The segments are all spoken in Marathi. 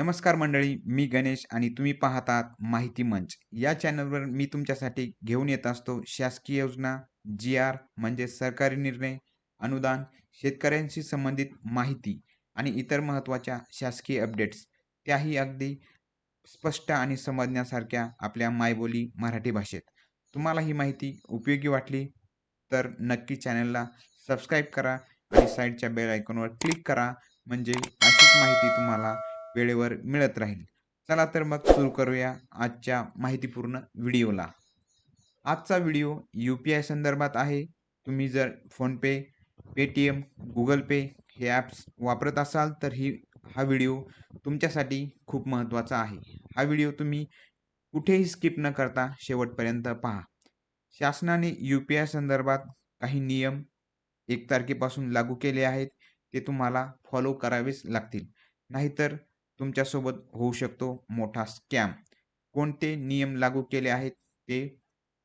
नमस्कार मंडळी मी गणेश आणि तुम्ही पाहतात माहिती मंच. या चॅनलवर मी तुमच्यासाठी घेऊन येत असतो शासकीय योजना जी आर म्हणजे सरकारी निर्णय अनुदान शेतकऱ्यांशी संबंधित माहिती आणि इतर महत्त्वाच्या शासकीय अपडेट्स. त्याही अगदी स्पष्ट आणि समजण्यासारख्या आपल्या मायबोली मराठी भाषेत. तुम्हाला ही माहिती उपयोगी वाटली तर नक्की चॅनलला सबस्क्राईब करा आणि साईडच्या बेल आयकॉनवर क्लिक करा. म्हणजे अशीच माहिती तुम्हाला वेळेवर मिळत राहील. चला तर मग सुरू करूया आजच्या माहितीपूर्ण व्हिडिओला. आजचा व्हिडिओ यू पी आय संदर्भात आहे. तुम्ही जर फोनपे पेटीएम गुगल पे हे ॲप्स वापरत असाल तर ही हा व्हिडिओ तुमच्यासाठी खूप महत्त्वाचा आहे. हा व्हिडिओ तुम्ही कुठेही स्किप न करता शेवटपर्यंत पहा. शासनाने यू पी आय संदर्भात काही नियम एक तारखेपासून लागू केले आहेत. ते तुम्हाला फॉलो करावेच लागतील. नाहीतर तुमच्यासोबत होऊ शकतो मोठा स्कॅम. कोणते नियम लागू केले आहेत ते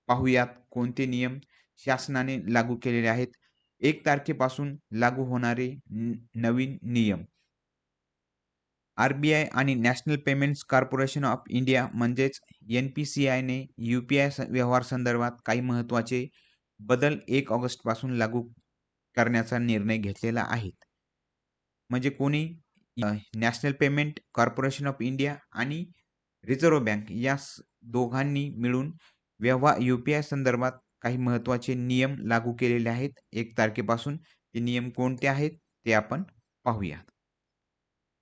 पाहूयात. कोणते नियम शासनाने लागू केलेले आहेत? एक तारखेपासून लागू होणारे नवीन नियम. आर बी आय आणि National Payments Corporation of India म्हणजेच एन पी सी आयने यू पी आय व्यवहार संदर्भात काही महत्त्वाचे बदल एक ऑगस्टपासून लागू करण्याचा निर्णय घेतलेला आहे. म्हणजे कोणी National Payment Corporation of India आणि रिझर्व्ह बँक या दोघांनी मिळून व्यवहार यू पी आय संदर्भात काही महत्त्वाचे नियम लागू केलेले आहेत. एक तारखेपासून ते नियम कोणते आहेत ते आपण पाहूयात.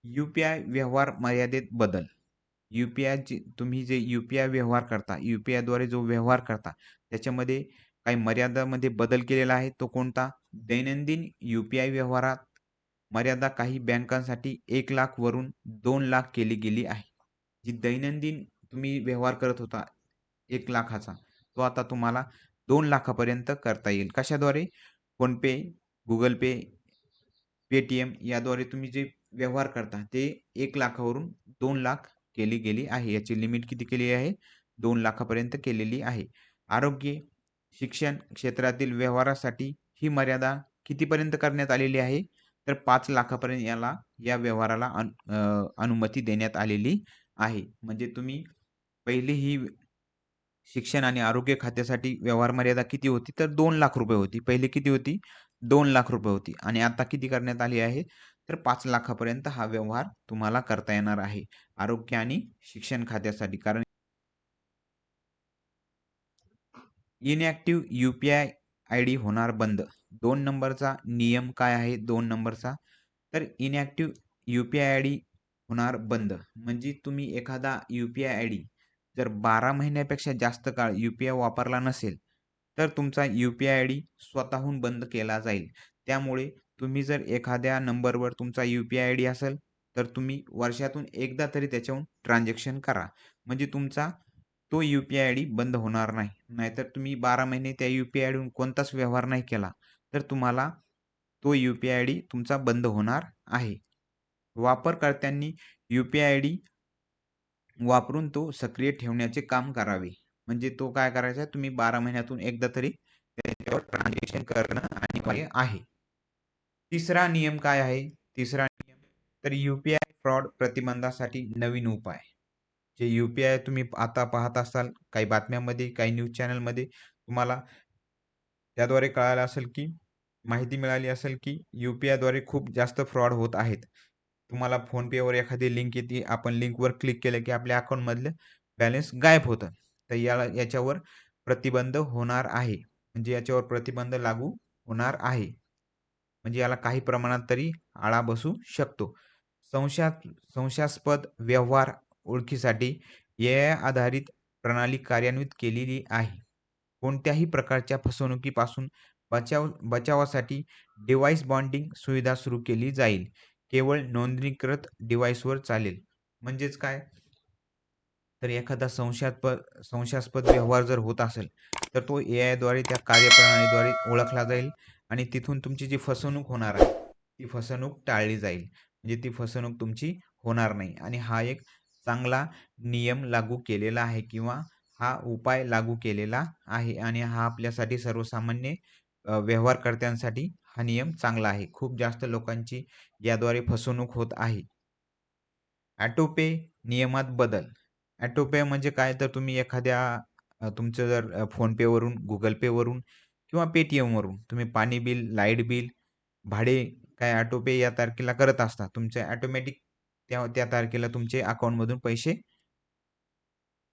यू पी आय व्यवहार मर्यादेत बदल. यू पी आयची तुम्ही जे यू पी आय व्यवहार करता यू पी आयद्वारे जो व्यवहार करता त्याच्यामध्ये काही मर्यादामध्ये बदल केलेला आहे तो कोणता? दैनंदिन यू पी आय व्यवहारात मर्यादा काही बँकांसाठी एक लाख वरून दोन लाख केली गेली आहे. जी दैनंदिन तुम्ही व्यवहार करत होता एक लाखाचा तो आता तुम्हाला दोन लाखापर्यंत करता येईल. कशाद्वारे? फोनपे गुगल पे पेटीएम याद्वारे तुम्ही जे व्यवहार करता ते एक लाखावरून दोन लाख केली गेली आहे. याची लिमिट किती केली आहे? दोन लाखापर्यंत केलेली आहे. आरोग्य शिक्षण क्षेत्रातील व्यवहारासाठी ही मर्यादा कितीपर्यंत करण्यात आलेली आहे? तर पाच लाखापर्यंत याला या व्यवहाराला अन अनुमती देण्यात आलेली आहे. म्हणजे तुम्ही पहिली ही शिक्षण आणि आरोग्य खात्यासाठी व्यवहार मर्यादा किती होती? तर दोन लाख रुपये होती. पहिले किती होती? दोन लाख रुपये होती. आणि आता किती करण्यात आली आहे? तर पाच लाखापर्यंत हा व्यवहार तुम्हाला करता येणार आहे. आरोग्य आणि शिक्षण खात्यासाठी. कारण inactive U P I I D होणार बंद. दोन नंबरचा नियम काय आहे? दोन नंबरचा? तर inactive U P I I D होणार बंद. म्हणजे तुम्ही एखादा U P I I D जर बारा महिन्यापेक्षा जास्त काळ यू पी आय वापरला नसेल तर तुमचा U P I I D स्वतःहून बंद केला जाईल. त्यामुळे तुम्ही जर एखाद्या नंबरवर तुमचा U P I I D असेल तर तुम्ही वर्षातून एकदा तरी त्याच्याहून ट्रान्झॅक्शन करा. म्हणजे तुमचा तो U P I I D बंद होणार नाही. नाहीतर तुम्ही बारा महिने त्या यू पी आय आय डीहून कोणताच व्यवहार नाही केला. तर तुम्हाला तो U P I I D तुमचा बंद होणार आहे. वापरकर्त्यांनी U P I I D वापरून तो सक्रिय ठेवण्याचे काम करावे. म्हणजे तो काय करायचा तुम्ही बारा महिन्यातून एकदा तरी त्याच्यावर ट्रान्झॅक्शन करणं अनिवार्य आहे. तिसरा नियम काय आहे? तिसरा नियम तर यू पी आय फ्रॉड प्रतिबंधासाठी नवीन उपाय. जे यू पी आय तुम्ही आता पाहत असाल काही बातम्यामध्ये काही न्यूज चॅनलमध्ये तुम्हाला त्याद्वारे कळालं असेल की माहिती मिळाली असेल की यू पी आयद्वारे खूप जास्त फ्रॉड होत आहेत. तुम्हाला फोनपेवर एखादी लिंक येते आपण लिंकवर क्लिक केलं की आपल्या अकाउंटमधलं बॅलन्स गायब होतं. तर याला याच्यावर प्रतिबंध होणार आहे. म्हणजे याच्यावर प्रतिबंध लागू होणार आहे. म्हणजे याला काही प्रमाणात तरी आळा बसू शकतो. संशया संशयास्पद व्यवहार ओळखीसाठी ए आधारित प्रणाली कार्यान्वित केलेली आहे. कोणत्याही प्रकारच्या फसवणुकीपासून बचाव बचावासाठी डिव्हाइस बॉन्डिंग सुविधा सुरू केली जाईल. केवळ नोंदणीकृत डिव्हाइसवर चालेल. म्हणजेच काय? तर एखादा संशयास्पद संशयास्पद व्यवहार जर होत असेल तर तो ए आयद्वारे त्या कार्यप्रणालीद्वारे ओळखला जाईल आणि तिथून तुमची जी फसवणूक होणार आहे ती फसवणूक टाळली जाईल. म्हणजे ती फसवणूक तुमची होणार नाही. आणि हा एक चांगला नियम लागू केलेला आहे किंवा हा उपाय लागू केलेला आहे आणि हा आपल्यासाठी सर्वसामान्य व्यवहारकर्त्यांसाठी हा नियम चांगला आहे खूप जास्त लोकांची याद्वारे फसवणूक होत आहे ॲटोपे नियमात बदल. ॲटोपे म्हणजे काय तर तुम्ही एखाद्या तुमचं जर फोनपेवरून, गुगल पेवरून किंवा पेटीएमवरून तुम्ही पाणी बिल, लाइट बिल, भाडे काय ॲटोपे या तारखेला करत असता. तुमचे ऑटोमॅटिक त्या त्या तारखेला तुमचे अकाउंटमधून पैसे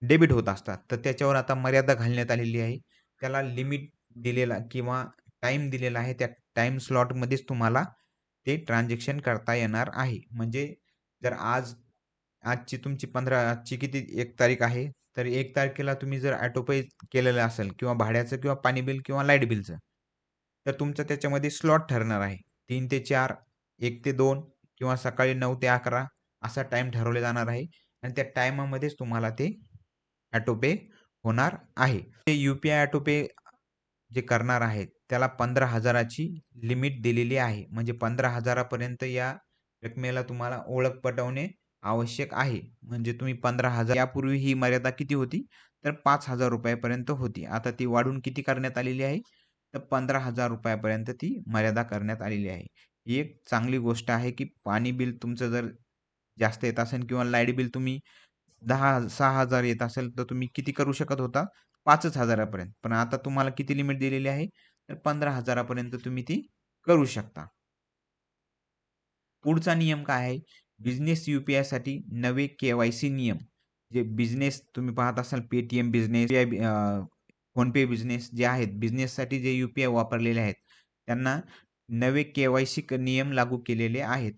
डेबिट होत असतात. तर त्याच्यावर आता मर्यादा घालण्यात आलेली आहे. त्याला लिमिट दिलेला किंवा टाईम दिलेला आहे. त्या टाईम स्लॉटमध्येच तुम्हाला ते ट्रान्झॅक्शन करता येणार आहे. म्हणजे जर आज आजची तुमची 15 आजची किती एक तारीख आहे. तर एक तारखेला तुम्ही जर ऑटोपे केलेलं असेल किंवा भाड्याचं किंवा पाणी बिल किंवा लाइट बिलचं, तर तुमचं त्याच्यामध्ये स्लॉट ठरणार आहे. तीन ते 4, 1 ते दोन किंवा सकाळी नऊ ते 11 असा टाईम ठरवला जाणार आहे आणि त्या टाईमामध्येच तुम्हाला ते ॲटोपे होणार आहे. ते यू-पी-आय ॲटोपे जे करणार आहेत, त्याला पंधरा हजाराची लिमिट दिलेली आहे. म्हणजे पंधरा हजारापर्यंत या रकमेला तुम्हाला ओळख पटवणे आवश्यक आहे. म्हणजे तुम्ही 15,000 यापूर्वी ही मर्यादा किती होती? तर पाच हजार रुपयापर्यंत होती. आता ती वाढवून किती करण्यात आलेली आहे? तर पंधरा हजार रुपयापर्यंत ती मर्यादा करण्यात आलेली आहे. ही एक चांगली गोष्ट आहे, की पाणी बिल तुमचं जर जास्त येत असेल किंवा लाइट बिल तुम्ही दहा सहा हजार येत असेल, तर तुम्ही किती करू शकत होता? पाचच हजारापर्यंत पण आता तुम्हाला किती लिमिट दिलेली आहे? तर पंधरा हजारापर्यंत तुम्ही ती करू शकता. पुढचा नियम काय आहे? बिझनेस यू-पी-आयसाठी नवे के-वाय-सी नियम. जे बिझनेस तुम्ही पाहत असाल पेटीएम बिझनेस, फोनपे बिझनेस जे आहेत, बिझनेससाठी जे यू-पी-आय वापरलेले आहेत, त्यांना नवे के-वाय-सी नियम लागू केलेले आहेत.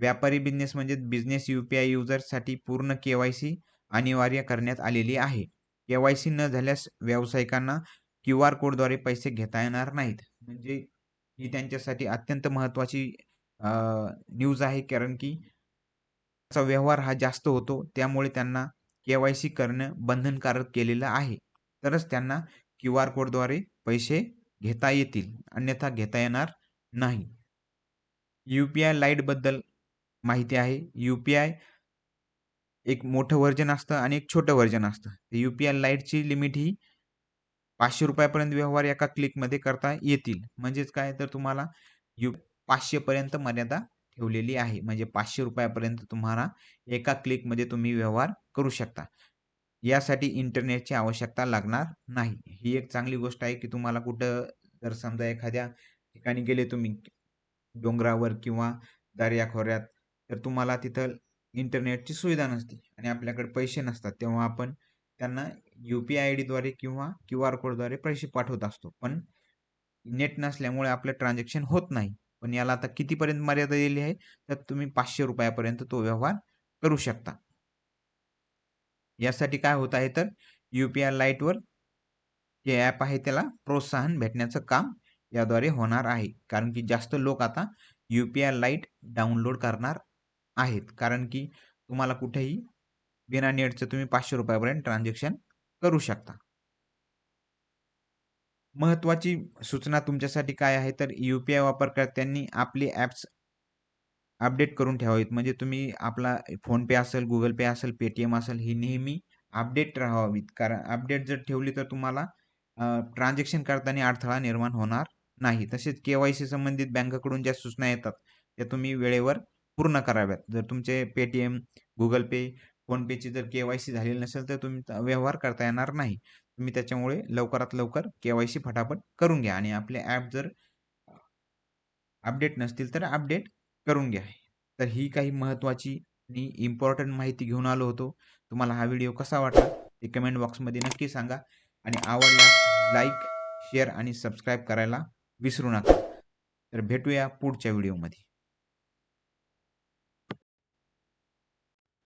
व्यापारी बिझनेस म्हणजे बिझनेस यू-पी-आय युजर्ससाठी पूर्ण के-वाय-सी अनिवार्य करण्यात आलेली आहे. के-वाय-सी न झाल्यास व्यावसायिकांना क्यू आर कोडद्वारे पैसे घेता येणार नाहीत. म्हणजे ही त्यांच्यासाठी अत्यंत महत्त्वाची न्यूज आहे. कारण की चा व्यवहार हा जास्त होतो. त्यामुळे त्यांना के-वाय-सी करणं बंधनकारक केलेलं आहे. तरच त्यांना क्यू आर कोडद्वारे पैसे घेता येतील. अन्यथा घेता येणार नाही. यू-पी-आय लाईटबद्दल माहिती आहे. यू-पी-आय एक मोठं व्हर्जन असतं आणि एक छोटं व्हर्जन असतं. यू-पी-आय लाईटची लिमिट ही पाचशे रुपयापर्यंत व्यवहार एका क्लिकमध्ये करता येतील. म्हणजेच काय तर तुम्हाला यू पाचशेपर्यंत मर्यादा ठेवलेली आहे. म्हणजे पाचशे रुपयापर्यंत तुम्हाला एका क्लिकमध्ये तुम्ही व्यवहार करू शकता. यासाठी इंटरनेटची आवश्यकता लागणार नाही. ही एक चांगली गोष्ट आहे, की तुम्हाला कुठं जर समजा एखाद्या ठिकाणी गेले तुम्ही डोंगरावर किंवा दर्याखोऱ्यात तर तुम्हाला तिथं इंटरनेटची सुविधा नसते आणि आपल्याकडे पैसे नसतात. तेव्हा आपण त्यांना यू-पी-आय डीद्वारे किंवा क्यू आर कोडद्वारे पैसे पाठवत असतो. पण नेट नसल्यामुळे आपलं ट्रान्झॅक्शन होत नाही. पण याला आता कितीपर्यंत मर्यादा दिली आहे? तर तुम्ही पाचशे रुपयापर्यंत तो व्यवहार करू शकता. यासाठी काय होत आहे तर यू-पी-आय लाईटवर जे ॲप आहे त्याला प्रोत्साहन भेटण्याचं काम याद्वारे होणार आहे. कारण की जास्त लोक आता यू-पी-आय लाइट डाउनलोड करणार आहेत. कारण की तुम्हाला कुठेही बिना नेटचं तुम्ही पाचशे रुपयापर्यंत ट्रान्झॅक्शन करू शकता. महत्त्वाची सूचना तुमच्यासाठी काय आहे? तर यू-पी-आय वापरकर्त्यांनी आपली ॲप्स अपडेट करून ठेवावीत. म्हणजे तुम्ही आपला फोनपे असेल, गुगल पे असेल, पेटीएम असेल, ही नेहमी अपडेट राहावीत. कारण अपडेट जर ठेवली तर तुम्हाला ट्रान्झॅक्शन करताना अडथळा निर्माण होणार नाही. तसेच के-वाय-सी संबंधित बँकेकडून ज्या सूचना येतात, त्या तुम्ही वेळेवर पूर्ण कराव्यात. जर तुमचे पेटीएम गुगल पे फोनपेची जर के-वाय-सी झालेली नसेल, तर तुम्ही व्यवहार करता येणार नाही. तुम्ही त्याच्यामुळे लवकरात लवकर के-वाय-सी फटाफट करून घ्या आणि आपले ॲप जर अपडेट नसतील, तर अपडेट करून घ्या. तर ही काही महत्त्वाची आणि इम्पॉर्टंट माहिती घेऊन आलो होतो. तुम्हाला हा व्हिडिओ कसा वाटला? ते कमेंट बॉक्समध्ये नक्की सांगा आणि आवडल्यास लाईक, शेअर आणि सबस्क्राईब करायला विसरू नका. तर भेटूया पुढच्या व्हिडिओमध्ये.